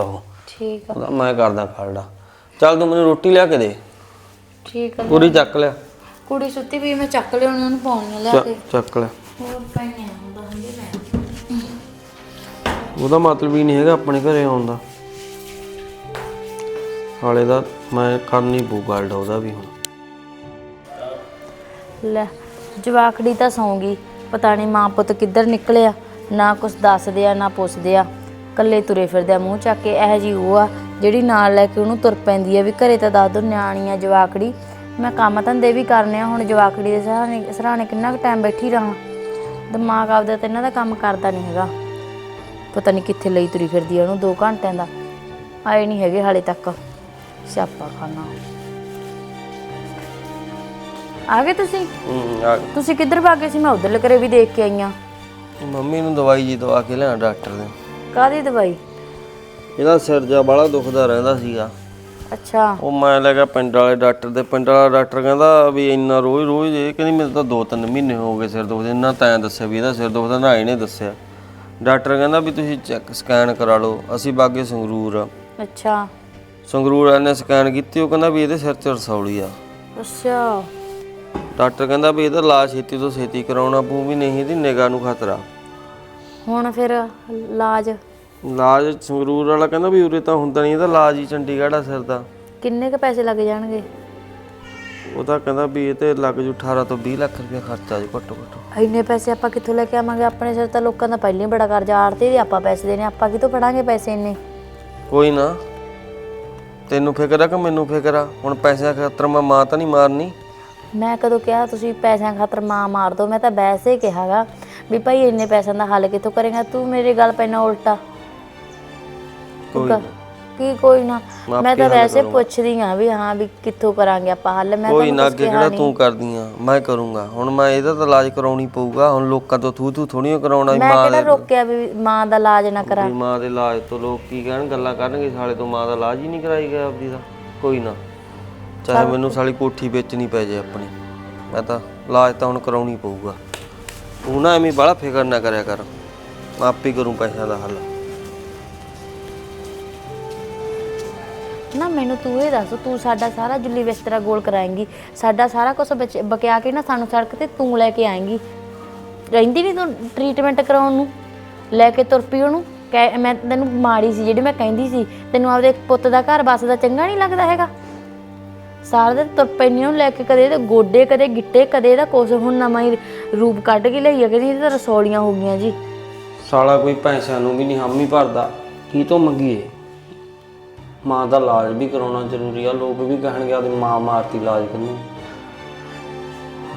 ਉਹ ਠੀਕ ਆ। ਉਹਦਾ ਮੈਂ ਕਰਦਾ ਖਾਲੜਾ ਚੱਲ ਤੂੰ ਮੈਨੂੰ ਰੋਟੀ ਲਿਆ ਕੇ ਦੇ। ਠੀਕ ਆ ਪੂਰੀ ਚੱਕ ਲਿਆ। ਕੁੜੀ ਸੁੱਤੀ ਵੀ ਮੈਂ ਚੱਕ ਲਿਆਉਣੀ ਉਹਨੂੰ ਪਾਉਣੀ ਲਿਆ ਚੱਕ- ਕੇ। ਚੱਕ ਲਿਆ। ਹੋਰ ਪੈਣੇ ਹੁੰਦਾ ਹੁੰਦੀ ਮੈਂ ਉਹਦਾ ਮਤਲਬ ਹੀ ਨਹੀਂ ਹੈਗਾ ਆਪਣੇ ਘਰੇ ਆਉਣ ਦਾ। ਹਾਲੇ ਦਾ ਮੈਂ ਕਰਨੀ ਪਊ ਗੱਲ ਉਹਦਾ ਵੀ ਹੁਣ। ਲੈ ਜਵਾਕੜੀ ਤਾਂ ਸੌਂਗੀ ਪਤਾ ਨਹੀਂ ਮਾਂ ਪੁੱਤ ਕਿੱਧਰ ਨਿਕਲਿਆ ਨਾ ਕੁਛ ਦੱਸਦੇ ਆ ਨਾ ਪੁੱਛਦੇ ਆ। ਕੱਲੇ ਤੁਰੇ ਫਿਰਦੇ ਆ ਮੂੰਹ ਚੱਕ ਕੇ ਇਹ ਜੀ ਉਹ ਆ ਜਿਹੜੀ ਨਾਲ ਲੈ ਕੇ ਉਹਨੂੰ ਤੁਰ ਪੈਂਦੀ ਆ ਵੀ ਘਰੇ ਤਾਂ ਦੱਸ ਦੋ ਨਿਆਣੀ ਆ ਜਵਾਕੜੀ। ਮੈਂ ਕੰਮ ਧੰਦੇ ਵੀ ਕਰਨੇ ਆ ਹੁਣ ਜਵਾਕੜੀ ਦੇ ਸਹਾਰੇ ਸਰਾਣੇ ਕਿੰਨਾ ਕੁ ਟਾਈਮ ਬੈਠੀ ਰਹਾਂ। ਦਿਮਾਗ ਆਪਦਾ ਤੇ ਇਹਨਾਂ ਦਾ ਕੰਮ ਕਰਦਾ ਨਹੀਂ ਹੈਗਾ। ਪਤਾ ਨਹੀਂ ਕਿੱਥੇ ਲਈ ਤੁਰੀ ਫਿਰਦੀ ਆ ਉਹਨੂੰ 2 ਘੰਟਿਆਂ ਦਾ। ਆਏ ਨਹੀਂ ਹੈਗੇ ਹਾਲੇ ਤੱਕ। ਸਿਆਪਾ ਖਾਨਾ। ਆ ਗਏ ਤੁਸੀਂ? ਹੂੰ ਆ ਤੁਸੀਂ ਕਿੱਧਰ ਭਾਗੇ ਸੀ? ਮੈਂ ਉਧਰਲੇ ਘਰੇ ਵੀ ਦੇਖ ਕੇ ਆਈ ਆ। ਮੰਮੀ ਨੂੰ ਦਵਾਈ ਜੀ ਦਵਾ ਕੇ ਲਿਆ ਡਾਕਟਰ ਦੇ। ਕਾਦੀ ਦਵਾਈ? ਇਹਦਾ ਸਿਰ ਜਾ ਬਾਲਾ ਦੁਖਦਾ ਰਹਿੰਦਾ ਸੀਗਾ। ਅੱਛਾ। ਉਹ ਮੈਂ ਲੈ ਗਿਆ ਪਿੰਡ ਵਾਲੇ ਡਾਕਟਰ ਦੇ। ਪਿੰਡ ਵਾਲਾ ਡਾਕਟਰ ਕਹਿੰਦਾ ਵੀ ਇੰਨਾ ਰੋਜ਼ ਰੋਜ਼ ਇਹ ਕਹਿੰਦੀ ਮੇਰੇ ਤਾਂ 2-3 ਮਹੀਨੇ ਹੋ ਗਏ ਸਿਰ ਦੁਖਦੇ। ਇੰਨਾ ਤੈਂ ਦੱਸਿਆ ਵੀ ਇਹਦਾ ਸਿਰ ਦੁਖਦਾ ਨਾ ਇਹਨੇ ਦੱਸਿਆ। ਡਾਕਟਰ ਕਹਿੰਦਾ ਵੀ ਤੁਸੀਂ ਚੈੱਕ ਸਕੈਨ ਕਰਾ ਲਓ ਅਸੀਂ ਬਾਗੇ ਸੰਗਰੂਰ ਅੱਛਾ। ਸੰਗਰੂਰ ਵਾਲੇ ਨੇ ਸਕੈਨ ਕੀਤੀ ਉਹ ਕਹਿੰਦਾ ਵੀ ਇਹਦੇ ਸਿਰ 'ਚ ਰਸੌਲੀ ਆ। ਅੱਛਾ। ਡਾਕਟਰ ਕਹਿੰਦਾ ਵੀ ਇਹਦਾ ਇਲਾਜ ਛੇਤੀ ਤੋਂ ਛੇਤੀ ਕਰਾਉਣਾ ਪਊ ਵੀ ਨਹੀਂ ਇਹਦੀ ਨਿਗਾਹ ਨੂੰ ਖਤਰਾ। ਹੁਣ ਫਿਰ ਇਲਾਜ ਇਲਾਜ ਸੰਗਰੂਰ ਵਾਲਾ ਕਹਿੰਦਾ ਵੀ ਉਰੇ ਤਾਂ ਹੁੰਦਾ ਨਹੀਂ ਇਹਦਾ ਇਲਾਜ ਹੀ ਚੰਡੀਗੜ੍ਹ ਆ ਸਿਰ ਦਾ। ਕਿੰਨੇ ਕ ਪੈਸੇ ਲੱਗ ਜਾਣਗੇ? ਉਹ ਤਾਂ ਕਹਿੰਦਾ ਵੀ ਇਹ ਤੇ ਲੱਗ ਜੂ 18 ਤੋਂ 20 ਲੱਖ ਰੁਪਏ ਖਰਚਾ ਜੀ ਘੱਟੋ ਘੱਟ। ਇੰਨੇ ਪੈਸੇ ਆਪਾਂ ਕਿੱਥੋਂ ਲੈ ਕੇ ਆਵਾਂਗੇ? ਆਪਣੇ ਸਿਰ ਤਾਂ ਲੋਕਾਂ ਦਾ ਪਹਿਲਾਂ ਹੀ ਬੜਾ ਕਰਜ਼ਾ ਆੜਤੇ ਦੇ ਆਪਾਂ ਪੈਸੇ ਦੇਣੇ ਆਪਾਂ ਕਿੱਥੋਂ ਫੜਾਂਗੇ ਪੈਸੇ ਇੰਨੇ? ਕੋਈ ਨਾ। ਤੈਨੂੰ ਫਿਕਰ ਆ ਕਿ ਮੈਨੂੰ ਫਿਕਰ ਆ? ਹੁਣ ਪੈਸਿਆਂ ਖਾਤਰ ਮੈਂ ਮਾਂ ਤਾਂ ਨਹੀਂ ਮਾਰਨੀ। ਮੈਂ ਕਦੋਂ ਕਿਹਾ ਤੁਸੀਂ ਪੈਸਿਆਂ ਖਾਤਰ ਮਾਂ ਮਾਰ ਦੋ ਮੈਂ ਤਾਂ ਵੈਸੇ ਹੀ ਕਿਹਾਗਾ। ਵੀ ਭਾਈ ਇੰਨੇ ਪੈਸਿਆਂ ਦਾ ਹੱਲ ਕਿੱਥੋਂ ਕਰੇਗਾ? ਤੂੰ ਮੇਰੇ ਗੱਲ ਪੈਣਾ ਉਲਟਾ। ਕੋਈ ਕ- ਕੀ ਕੋਈ ਨਾ। ਮੈਂ ਤਾਂ ਹੱਲ ਵੈਸੇ ਪੁੱਛਦੀ ਆ ਵੀ ਹਾਂ ਵੀ ਕਿੱਥੋਂ ਕਰਾਂਗੇ ਆਪਾਂ ਹੱਲ। ਮੈਂ ਕੋਈ ਨਾ ਅੱਗੇ ਕਿਹੜਾ ਤੂੰ ਕਰਦੀ ਆ? ਮੈਂ ਕਰੂੰਗਾ। ਹੁਣ ਮੈਂ ਇਹਦਾ ਤਾਂ ਇਲਾਜ ਕਰਾਉਣੀ ਪਊਗਾ। ਹੁਣ ਲੋਕਾਂ ਤੋਂ ਥੂ ਥੂ ਕਰਾਉਣਾ ਵੀ ਮੈਂ ਮਾਂ ਕਿਹੜਾ ਰੋਕਿਆ ਵੀ ਮਾਂ ਦਾ ਇਲਾਜ ਨਾ ਕਰਾਂ? ਵੀ ਮਾਂ ਦੇ ਇਲਾਜ ਤੋਂ ਲੋਕ ਕੀ ਕਹਿਣ? ਗੱਲਾਂ ਕਰਨਗੇ ਸਾਲੇ ਤੋਂ। ਮਾਂ ਦਾ ਇਲਾਜ ਹੀ ਨਹੀਂ ਕਰਾਈ ਗਿਆ ਆਪਦੀ ਦਾ। ਕੋਈ ਨਾ। ਚਾਹੇ ਮੈਨੂੰ ਸਾਲੀ ਕੋਠੀ ਵੇਚਣੀ ਪੈ ਜੇ ਆਪਣੀ। ਮੈਂ ਤਾਂ ਇਲਾਜ ਤਾਂ ਹੁਣ ਕਰਾਉਣੀ ਪਊਗਾ। ਤੂੰ ਨਾ ਐਵੇਂ ਬੜਾ ਫਿਕਰ ਨਾ ਕਰਿਆ ਕਰ। ਮੈਂ ਆਪੇ ਕਰੂੰ ਪੈਸਿਆਂ ਦਾ ਹੱਲ। ਨਾ ਮੈਨੂੰ ਤੂੰ ਇਹ ਦੱਸ, ਤੂੰ ਸਾਡਾ ਸਾਰਾ ਜੁੱਲੀ ਬਿਸਤਰਾ ਗੋਲ ਕਰਾਏਂਗੀ। ਸਾਡਾ ਸਾਰਾ ਕੁਝ ਬਕਿਆ ਕੇ ਨਾ ਸਾਨੂੰ ਸੜਕ ਤੇ ਤੂੰ ਲੈ ਕੇ ਆਏਂਗੀ। ਰਹਿੰਦੀ ਨਹੀਂ ਤੂੰ ਟ੍ਰੀਟਮੈਂਟ ਕਰਾਉਣ ਨੂੰ? ਲੈ ਕੇ ਤੁਰ ਪਈ ਉਹਨੂੰ? ਕਹਿ ਮੈਂ ਤੈਨੂੰ ਮਾੜੀ ਸੀ ਜਿਹੜੀ ਮੈਂ ਕਹਿੰਦੀ ਸੀ। ਤੈਨੂੰ ਆਪਦੇ ਪੁੱਤ ਦਾ ਘਰ ਬਸਦਾ ਚੰਗਾ ਨਹੀਂ ਲੱਗਦਾ ਹੈਗਾ? ਸਾਰਾ ਦਿਨ ਤੁਰ ਪੈਣੀ ਉਹਨੂੰ ਲੈ ਕੇ, ਕਦੇ ਇਹਦੇ ਗੋਡੇ, ਕਦੇ ਗਿੱਟੇ, ਕਦੇ ਇਹਦਾ ਕੁਛ। ਹੁਣ ਨਵਾਂ ਹੀ ਰੂਪ ਕੱਢ ਕੇ ਲਈ ਆ, ਕਹਿੰਦੀ ਇਹ ਤਾਂ ਰਸੌਲੀਆਂ ਹੋ ਗਈਆਂ ਜੀ। ਸਾਲਾ ਕੋਈ ਪੈਸਿਆਂ ਨੂੰ ਵੀ ਨਹੀਂ ਹਾਮੀ ਭਰਦਾ। ਕੀ ਤੋਂ ਮੰਗੀਏ? ਮਾਂ ਦਾ ਇਲਾਜ ਵੀ ਕਰਾਉਣਾ ਜ਼ਰੂਰੀ ਆ, ਲੋਕ ਵੀ ਕਹਿਣਗੇ ਆਦੀ ਮਾਂ ਮਾਰਤੀ ਇਲਾਜ ਕਰਨੀ।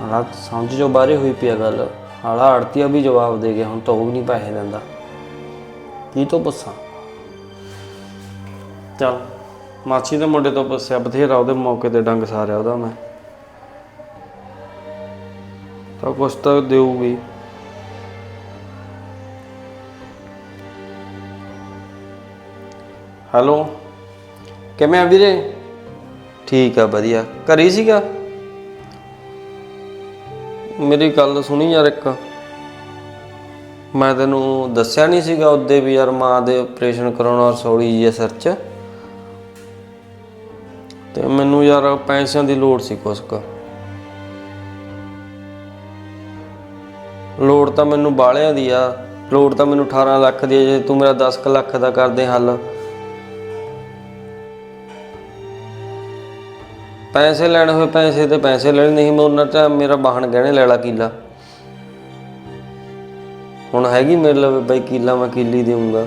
ਹਾਲਾ ਸਮਝ ਜੋ ਬਾਹਰੇ ਹੋਈ ਪਿਆ ਗੱਲ। ਹਾਲਾ ਆੜਤੀਆ ਵੀ ਜਵਾਬ ਦੇ ਗਿਆ, ਹੁਣ ਤਾਂ ਉਹ ਵੀ ਨਹੀਂ ਪੈਸੇ ਦਿੰਦਾ। ਕੀ ਤੋਂ ਪੁੱਛਾਂ? ਚੱਲ। ਮਾਸੀ ਦੇ ਮੁੰਡੇ ਤੋਂ ਪੁੱਛਿਆ, ਬਥੇਰਾ ਉਹਦੇ ਮੌਕੇ ਤੇ ਡੰਗ ਸਾਰਿਆ ਉਹਦਾ ਮੈਂ। ਤਾਂ ਕੁਛ ਤਾਂ ਦੇਊਗੀ। ਹੈਲੋ, ਕਿਵੇਂ ਆ ਵੀਰੇ? ਠੀਕ ਆ, ਵਧੀਆ। ਘਰੇ ਸੀਗਾ? ਮੇਰੀ ਗੱਲ ਸੁਣੀ ਯਾਰ ਇੱਕ। ਮੈਂ ਤੈਨੂੰ ਦੱਸਿਆ ਨਹੀਂ ਸੀਗਾ ਉਹਦੇ ਵੀ ਯਾਰ ਮਾਂ ਦੇ ਆਪਰੇਸ਼ਨ ਕਰਾਉਣਾ ਰਸੌਲੀ ਜੀ ਆ ਸਿਰ 'ਚ। ਤੇ ਮੈਨੂੰ ਯਾਰ ਪੈਸਿਆਂ ਦੀ ਲੋੜ ਸੀ ਕੁਛ ਕੁ। ਲੋੜ ਤਾਂ ਮੈਨੂੰ ਬਾਲਿਆਂ ਦੀ ਆ। ਲੋੜ ਤਾਂ ਮੈਨੂੰ 18 ਲੱਖ ਦੀ ਆ, ਜੇ ਤੂੰ ਮੇਰਾ 10 ਕੁ ਲੱਖ ਦਾ ਕਰਦੇ ਹੱਲ। ਪੈਸੇ ਲੈਣੇ ਹੋਏ ਪੈਸੇ ਤੇ ਪੈਸੇ ਲੈਣੇ, ਨਹੀਂ ਮੈਂ ਉਹਨਾਂ ਚ ਮੇਰਾ ਵਾਹਣ ਗਹਿਣੇ ਲੈ ਲਾ ਕੀਲਾ। ਹੁਣ ਹੈਗੀ ਮੇਰੇ ਲਵੇ ਬਈ ਕੀਲਾ, ਮੈਂ ਕੀਲੀ ਦੇਊਂਗਾ।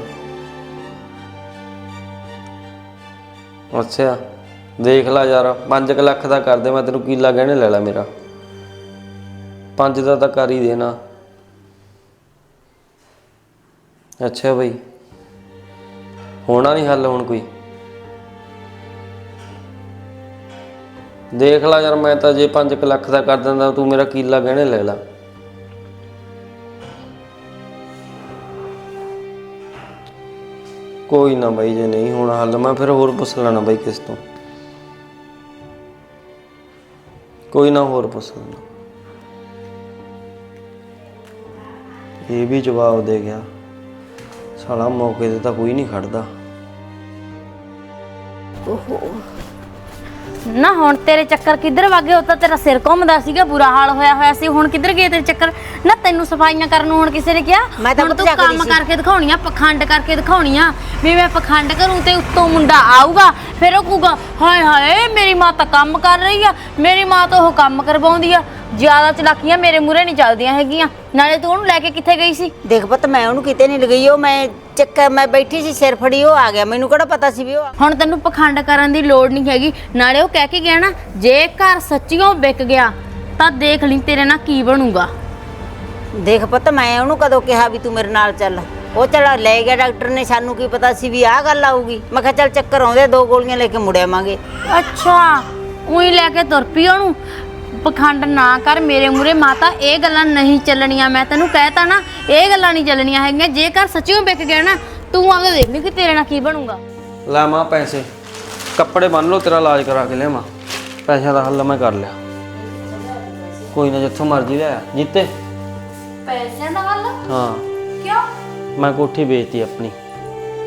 ਅੱਛਾ। ਦੇਖ ਲੈ ਯਾਰ 5 ਲੱਖ ਦਾ ਕਰ ਦੇ, ਮੈਂ ਤੈਨੂੰ ਕੀਲਾ ਗਹਿਣੇ ਲੈ ਲਾ ਮੇਰਾ। 5 ਦਾ ਤਾਂ ਕਰ ਹੀ ਦੇਣਾ। ਅੱਛਾ ਬਈ, ਹੋਣਾ ਨਹੀਂ ਹੱਲ ਹੁਣ ਕੋਈ। ਦੇਖ ਲੈ ਯਾਰ, ਮੈਂ ਤਾਂ ਜੇ 5 ਲੱਖ ਦਾ ਕਰ ਦਿੰਦਾ, ਤੂੰ ਮੇਰਾ ਕੀਲਾ ਗਹਿਣੇ ਲੈ ਲੈ। ਕੋਈ ਨਾ ਬਾਈ, ਜੇ ਨਹੀਂ ਹੋਣਾ ਹੱਲ, ਮੈਂ ਫਿਰ ਹੋਰ ਪੁੱਛ ਲੈਣਾ ਬਾਈ ਕਿਸ ਤੋਂ। ਕੋਈ ਨਾ ਹੋਰ ਪੁੱਛ ਲੈਂਦਾ ਇਹ ਵੀ ਜਵਾਬ ਦੇ ਗਿਆ, ਸਾਲਾ ਮੌਕੇ ਤੇ ਤਾਂ ਕੋਈ ਨਹੀਂ ਖੜਦਾ। ਓਹੋ। ਨਾ ਹੁਣ ਤੇਰੇ ਚੱਕਰ ਕਿੱਧਰ ਵਾਗੇ? ਉਹ ਤਾਂ ਤੇਰਾ ਸਿਰ ਘੁੰਮਦਾ ਸੀਗਾ ਬੁਰਾ ਹਾਲ ਹੋਇਆ ਹੋਇਆ ਸੀ। ਹੁਣ ਕਿੱਧਰ ਗਏ ਤੇਰੇ ਚੱਕਰ? ਨਾ ਤੈਨੂੰ ਸਫਾਈਆਂ ਕਰਨ ਨੂੰ ਹੁਣ ਕਿਸੇ ਨੇ ਕਿਹਾ? ਮੈਂ ਤਾਂ ਹੁਣ ਤੂੰ ਪੁੱਛਿਆ ਕਰੀ ਕੰਮ ਸੀ। ਕਰਕੇ ਦਿਖਾਉਣੀਆਂ ਪਖੰਡ ਕਰਕੇ ਦਿਖਾਉਣੀਆਂ। ਵੀ ਮੈਂ ਪਖੰਡ ਕਰੂੰ ਤੇ ਉੱਤੋਂ ਮੁੰਡਾ ਆਊਗਾ ਫਿਰ ਉਹ ਕਹੂਗਾ ਹਾਏ ਹਾਏ ਮੇਰੀ ਮਾਂ ਤਾਂ ਕੰਮ ਕਰ ਰਹੀ ਆ ਮੇਰੀ ਮਾਂ ਤਾਂ ਉਹ ਕੰਮ ਕਰਵਾਉਂਦੀ ਆ। ਜ਼ਿਆਦਾ ਚਲਾਕੀਆਂ ਮੇਰੇ ਮੂਹਰੇ ਨਹੀਂ ਚੱਲਦੀਆਂ ਹੈਗੀਆਂ। ਨਾਲੇ ਤੂੰ ਉਹਨੂੰ ਲੈ ਕੇ ਕਿੱਥੇ ਗਈ ਸੀ? ਦੇਖ ਪੁੱਤ ਮੈਂ ਉਹਨੂੰ ਕਿਤੇ ਨਹੀਂ ਲਗਈ ਉਹ ਮੈਂ ਚੱਕਰ ਮੈਂ ਬੈਠੀ ਸੀ ਸਿਰ ਫੜੀ ਉਹ ਆ ਗਿਆ। ਮੈਨੂੰ ਕਿਹੜਾ ਪਤਾ ਸੀ ਵੀ ਉਹ ਆ- ਹੁਣ ਤੈਨੂੰ ਪਖੰਡ ਕਰਨ ਦੀ ਲੋੜ ਨਹੀਂ ਹੈਗੀ। ਨਾਲੇ ਉਹ ਕਹਿ ਕੇ ਗਿਆ ਨਾ ਜੇ ਘਰ ਸੱਚੀਓ ਵਿਕ ਗਿਆ ਤਾਂ ਦੇਖ ਲਈ ਤੇਰੇ ਨਾਲ ਕੀ ਬਣੂਗਾ। ਦੇਖ ਪੁੱਤ ਮੈਂ ਉਹਨੂੰ ਕਦੋਂ ਕਿਹਾ ਵੀ ਤੂੰ ਮੇਰੇ ਨਾਲ ਚੱਲ। ਉਹ ਚਲਾ ਲੈ ਗਿਆ ਡਾਕਟਰ ਨੇ ਸਾਨੂੰ ਕੀ ਪਤਾ ਸੀ ਵੀ ਆਹ ਗੱਲ ਆਊਗੀ। ਮੈਂ ਕਿਹਾ ਚੱਲ ਚੱਕਰ ਆਉਂਦੇ ਦੋ ਗੋਲੀਆਂ ਲੈ ਕੇ ਮੁੜ ਆਵਾਂਗੇ। ਅੱਛਾ ਉਹੀ ਲੈ ਕੇ ਤੁਰ ਪਈ ਉਹਨੂੰ। ਪਖੰਡ ਨਾ ਕਰ ਮੇਰੇ ਮੂਰੇ ਮਾਤਾ ਇਹ ਗੱਲਾਂ ਨਹੀਂ ਚੱਲਣੀਆਂ। ਮੈਂ ਤੈਨੂੰ ਕਹਿਤਾ ਨਾ ਇਹ ਗੱਲਾਂ ਨਹੀਂ ਚੱਲਣੀਆਂ ਹੈਗੀਆਂ। ਜੇ ਘਰ ਸੱਚੀਓ ਵਿਕ ਗਿਆ ਨਾ ਤੂੰ ਆ ਕੇ ਦੇਖ ਲਈ ਕਿ ਤੇਰੇ ਨਾਲ ਕੀ ਬਣੂਗਾ। ਲੈ ਮਾਂ ਪੈਸੇ। ਕੱਪੜੇ ਬੰਨ ਲਓ ਤੇਰਾ ਇਲਾਜ ਕਰਾ ਕੇ ਲਿਆਵਾਂ। ਪੈਸਿਆਂ ਦਾ ਹੱਲ ਮੈਂ ਕਰ ਲਿਆ। ਕੋਈ ਨਾ ਜਿੱਥੋਂ ਮਰਜ਼ੀ ਲੈ ਆ। ਜਿੱਤੇ। ਪੈਸਿਆਂ ਦਾ ਹੱਲ? ਹਾਂ। ਕਿਉਂ? ਮੈਂ ਕੋਠੀ ਵੇਚਤੀ ਆਪਣੀ।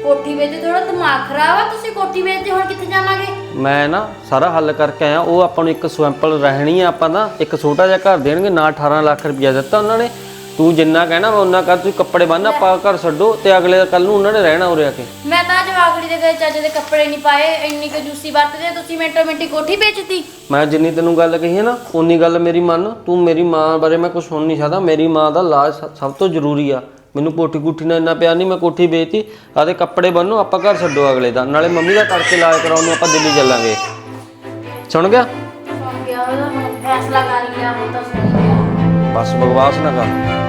ਕੋਠੀ ਵੇਚ ਥੋੜਾ ਦਿਮਾਗ ਖਰਾਬ ਆ ਤੁਸੀਂ ਕੋਠੀ ਵੇਚ ਹੁਣ ਕਿੱਥੇ ਜਾਵਾਂਗੇ? ਮੈਂ ਨਾ ਸਾਰਾ ਹੱਲ ਕਰਕੇ ਆਇਆ ਉਹ ਆਪਾਂ ਨੂੰ ਇੱਕ ਸੈਂਪਲ ਰਹਿਣੀ ਆ ਆਪਾਂ ਦਾ ਇੱਕ ਛੋਟਾ ਜਿਹਾ ਘਰ ਦੇਣਗੇ ਨਾ 18 ਲੱਖ ਰੁਪਇਆ ਦਿੱਤਾ ਉਹਨਾਂ ਨੇ। ਤੂੰ ਜਿੰਨਾ ਕਹਿਣਾ ਮੈਂ ਉਹਨਾਂ ਕਰ ਤੂੰ ਕੱਪੜੇ ਬੰਨ ਆਪਾਂ ਘਰ ਛੱਡੋ ਤੇ ਅਗਲੇ ਕੱਲ ਨੂੰ ਉਹਨਾਂ ਨੇ ਰਹਿਣਾ ਉਰੇ ਆ ਕੇ। ਮੈਂ ਤਾਂ ਜਵਾਗੜੀ ਦੇ ਗਏ ਚੱਜ ਦੇ ਕੱਪੜੇ ਨਹੀਂ ਪਾਏ ਇੰਨੀ ਕੁ ਜੂਸੀ ਵਰਤਦੇ ਆ, ਤੁਸੀਂ ਮਿੰਟੋ ਮਿੰਟੀ ਕੋਠੀ ਵੇਚਤੀ। ਮੈਂ ਜਿੰਨੀ ਤੈਨੂੰ ਗੱਲ ਕਹੀ ਹੈ ਨਾ ਉਨੀ ਗੱਲ ਮੇਰੀ ਮੰਨ ਤੂੰ ਮੇਰੀ ਮਾਂ ਬਾਰੇ ਮੈਂ ਕੁਝ ਸੁਣ ਨਹੀਂ ਸਕਦਾ ਮੇਰੀ ਮਾਂ ਦਾ ਇਲਾਜ ਸ- ਸਭ ਤੋਂ ਜ਼ਰੂਰੀ ਆ। ਮੈਨੂੰ ਕੋਠੀ ਕੁੱਠੀ ਨਾਲ ਇੰਨਾ ਪਿਆਰ ਨਹੀਂ ਮੈਂ ਕੋਠੀ ਵੇਚਤੀ। ਆਦੇ ਕੱਪੜੇ ਬੰਨੋ ਆਪਾਂ ਘਰ ਛੱਡੋ ਅਗਲੇ ਦਾ। ਨਾਲੇ ਮੰਮੀ ਦਾ ਤੜਕੇ ਇਲਾਜ ਕਰਾਉਣ ਨੂੰ ਆਪਾਂ ਦਿੱਲੀ ਚੱਲਾਂਗੇ। ਸੁਣ ਗਿਆ? ਸੁਣ ਗਿਆ ਉਹਦਾ ਫੈਸਲਾ ਕਰ ਲਿਆ ਹੁਣ ਤਾਂ ਸੁਣ ਗਿਆ। ਬਸ ਬਕਵਾਸ ਨਾ ਕਰ।